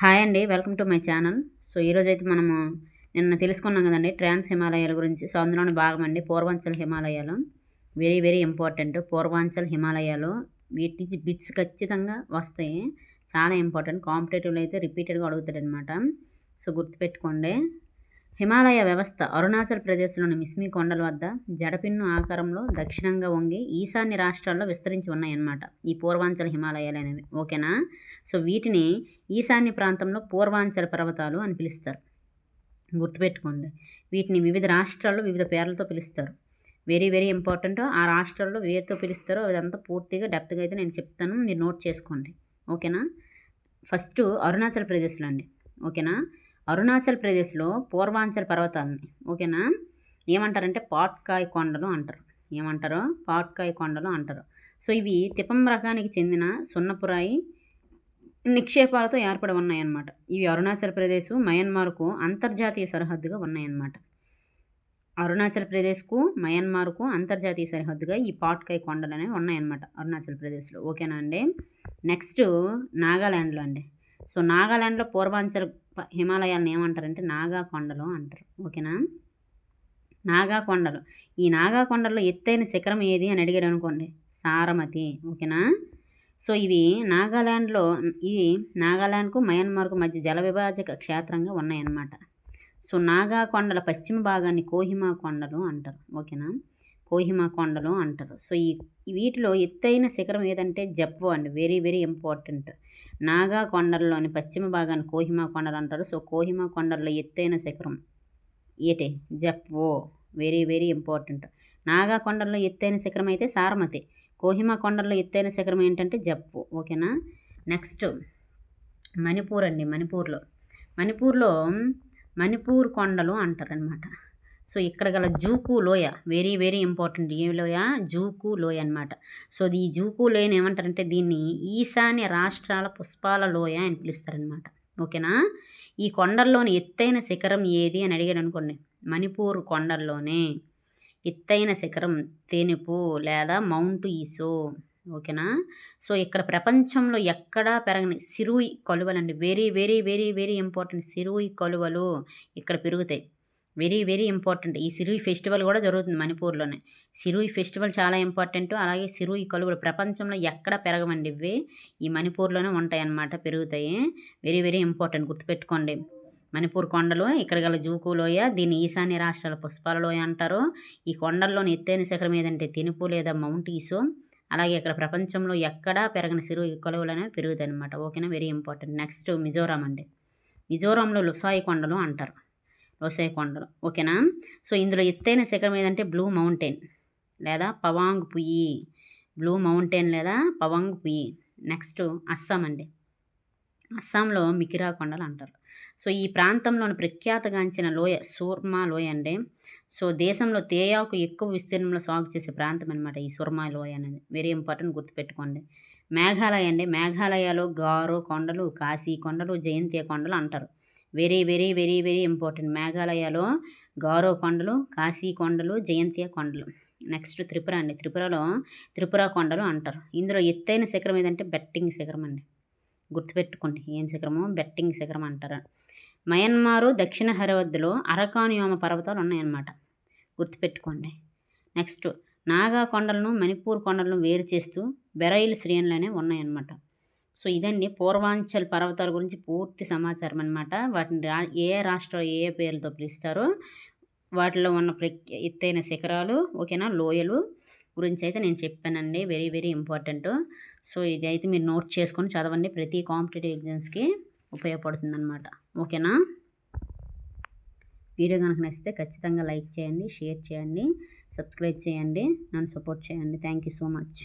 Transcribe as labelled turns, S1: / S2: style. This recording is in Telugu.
S1: హాయ్ అండి welcome to my channel. So ఈరోజు అయితే మనము నిన్న తెలుసుకున్నాం కదండి ట్రాన్స్ హిమాలయాల గురించి. సో అందులోని భాగం అండి పూర్వాంచల్ హిమాలయాలు. Very very important. పూర్వాంచల్ హిమాలయాలు వీటి నుంచి బిట్స్ ఖచ్చితంగా వస్తాయి. చాలా ఇంపార్టెంట్. కాంపిటేటివ్లో అయితే రిపీటెడ్గా అడుగుతాడనమాట సో గుర్తుపెట్టుకోండి. హిమాలయ వ్యవస్థ అరుణాచల్ ప్రదేశ్లోని మిస్మి కొండల వద్ద జడపిన్ను ఆకారంలో దక్షిణంగా వంగి ఈశాన్య రాష్ట్రాల్లో విస్తరించి ఉన్నాయన్నమాట. ఈ పూర్వాంచల్ హిమాలయాలు అనేవి ఓకేనా? సో వీటిని ఈశాన్య ప్రాంతంలో పూర్వాంచల పర్వతాలు అని పిలుస్తారు. గుర్తుపెట్టుకోండి. వీటిని వివిధ రాష్ట్రాల్లో వివిధ పేర్లతో పిలుస్తారు. Very very important. ఆ రాష్ట్రాల్లో వేరుతో పిలుస్తారో అదంతా పూర్తిగా డెప్త్గా అయితే నేను చెప్తాను. మీరు నోట్ చేసుకోండి. ఓకేనా? ఫస్ట్ అరుణాచల్ ప్రదేశ్లో అండి. ఓకేనా? అరుణాచల్ ప్రదేశ్లో పూర్వాంచల్ పర్వతాలని ఓకేనా? ఏమంటారంటే పాట్కాయ్ కొండలు అంటారు. ఏమంటారు? పాట్కాయ్ కొండలు అంటారు. సో ఇవి తిపం రకానికి చెందిన సున్నపురాయి నిక్షేపాలతో ఏర్పడి ఉన్నాయన్నమాట. ఇవి అరుణాచల్ ప్రదేశ్ మయన్మార్కు అంతర్జాతీయ సరిహద్దుగా ఉన్నాయన్నమాట. అరుణాచల్ ప్రదేశ్కు మయన్మార్కు అంతర్జాతీయ సరిహద్దుగా ఈ పాట్కాయ్ కొండలు అనేవి ఉన్నాయన్నమాట అరుణాచల్ ప్రదేశ్లో. ఓకేనా అండి? నెక్స్ట్ నాగాల్యాండ్లో అండి. సో నాగాల్యాండ్లో పూర్వాంచల్ హిమాలయాలను ఏమంటారంటే నాగా కొండలు అంటారు. ఓకేనా? నాగా కొండలు ఈ నాగా కొండల్లో ఎత్తైన శిఖరం ఏది అని అడిగాడు అనుకోండి. సారమతి. ఓకేనా? సో ఇవి నాగాల్యాండ్లో ఇవి నాగాల్యాండ్కు మయన్మార్కు మధ్య జల విభాజక క్షేత్రంగా ఉన్నాయన్నమాట. సో నాగా కొండల పశ్చిమ భాగాన్ని కోహిమా కొండలు అంటారు. ఓకేనా? కోహిమా కొండలు అంటారు. సో ఈ వీటిలో ఎత్తైన శిఖరం ఏదంటే జప్వో అండి. Very very important. నాగా కొండల్లోని పశ్చిమ భాగాన్ని కోహిమా కొండలు అంటారు. సో కోహిమా కొండల్లో ఎత్తైన శిఖరం ఏటే? Japfu very very important. Naga కొండల్లో ఎత్తైన శిఖరం అయితే సారమతి. కోహిమా కొండల్లో ఎత్తైన శిఖరం ఏంటంటే జప్పు ఓకేనా? నెక్స్ట్ మణిపూర్ అండి మణిపూర్లో. మణిపూర్లో మణిపూర్ కొండలు అంటారనమాట సో ఇక్కడ గల జూకు లోయ వెరీ వెరీ ఇంపార్టెంట్ ఏ లోయ జూకు లోయ అనమాట సో ఈ జూకు లోయని ఏమంటారంటే దీన్ని ఈశాన్య రాష్ట్రాల పుష్పాల లోయ అని పిలుస్తారనమాట ఓకేనా? ఈ కొండల్లోని ఎత్తైన శిఖరం ఏది అని అడిగాడు అనుకోండి. మణిపూర్ కొండల్లోనే ఎత్తైన శిఖరం తేనెపు లేదా మౌంట్ ఈసో. ఓకేనా? సో ఇక్కడ ప్రపంచంలో ఎక్కడా పెరగని Shirui కలువలండి. Very very very very important Shirui కలువలు ఇక్కడ పెరుగుతాయి. Very very important. ఈ సిరుయి ఫెస్టివల్ కూడా జరుగుతుంది మణిపూర్లోనే. సిరుయి ఫెస్టివల్ చాలా ఇంపార్టెంట్. అలాగే సిరుయి కలువలు ప్రపంచంలో ఎక్కడ పెరగవండి ఇవి ఈ మణిపూర్లోనే ఉంటాయి అన్నమాట పెరుగుతాయి. వెరీ వెరీ ఇంపార్టెంట్ గుర్తుపెట్టుకోండి. మణిపూర్ కొండలు ఇక్కడ గల జూకు లోయ దీన్ని ఈశాన్య రాష్ట్రాల పుష్పాల లోయ అంటారు. ఈ కొండల్లోని ఎత్తైన శిఖరం ఏదంటే తినుపు లేదా మౌంట్ ఈసు. అలాగే ఇక్కడ ప్రపంచంలో ఎక్కడా పెరగని సిరు కొలువులనే పెరుగుతాయి అనమాట ఓకేనా? Very important. నెక్స్ట్ మిజోరాం అండి. మిజోరాంలో లుసాయి కొండలు అంటారు. లోసాయి కొండలు. ఓకేనా? సో ఇందులో ఎత్తైన శిఖరం ఏదంటే బ్లూ మౌంటైన్ లేదా పవాంగ్ పుయి బ్లూ మౌంటైన్ లేదా పవాంగ్ పుయి నెక్స్ట్ అస్సాం అండి. అస్సాంలో మికిరా కొండలు అంటారు. సో ఈ ప్రాంతంలోని ప్రఖ్యాతగాంచిన లోయ సూర్మా లోయ అండి. సో దేశంలో తేయాకు ఎక్కువ విస్తీర్ణంలో సాగు చేసే ప్రాంతం అనమాట ఈ సుర్మా లోయ అనేది. వెరీ ఇంపార్టెంట్ గుర్తుపెట్టుకోండి. మేఘాలయ అండి. మేఘాలయలో గారో కొండలు కాశీ కొండలు జయంతి కొండలు అంటారు. Very very very very important. మేఘాలయలో Garo కొండలు కాశీ కొండలు జయంతియ కొండలు. నెక్స్ట్ త్రిపుర అండి. త్రిపురలో త్రిపుర కొండలు అంటారు. ఇందులో ఎత్తైన శిఖరం ఏదంటే బెట్టింగ్ శిఖరం అండి. గుర్తుపెట్టుకోండి. ఏం శిఖరము? బెట్టింగ్ శిఖరం అంటారు. మయన్మారు దక్షిణ హరివద్దులో అరకానుయోమ పర్వతాలు ఉన్నాయన్నమాట. గుర్తుపెట్టుకోండి. నెక్స్ట్ నాగా కొండలను మణిపూర్ కొండలను వేరు చేస్తూ బెరైల్ శ్రేణులనే ఉన్నాయన్నమాట. సో ఇదండి పూర్వాంచల్ పర్వతాల గురించి పూర్తి సమాచారం అనమాట వాటిని రా ఏ రాష్ట్రం ఏ పేర్లతో పిలుస్తారో వాటిలో ఉన్న ఎత్తైన శిఖరాలు ఓకేనా లోయలు గురించి అయితే నేను చెప్పానండి. Very very important. సో ఇది అయితే మీరు నోట్ చేసుకొని చదవండి. ప్రతి కాంపిటేటివ్ ఎగ్జామ్స్కి ఉపయోగపడుతుంది అనమాట ఓకేనా? వీడియో కనుక నచ్చితే ఖచ్చితంగా లైక్ చేయండి షేర్ చేయండి సబ్స్క్రైబ్ చేయండి నన్ను సపోర్ట్ చేయండి. Thank you so much.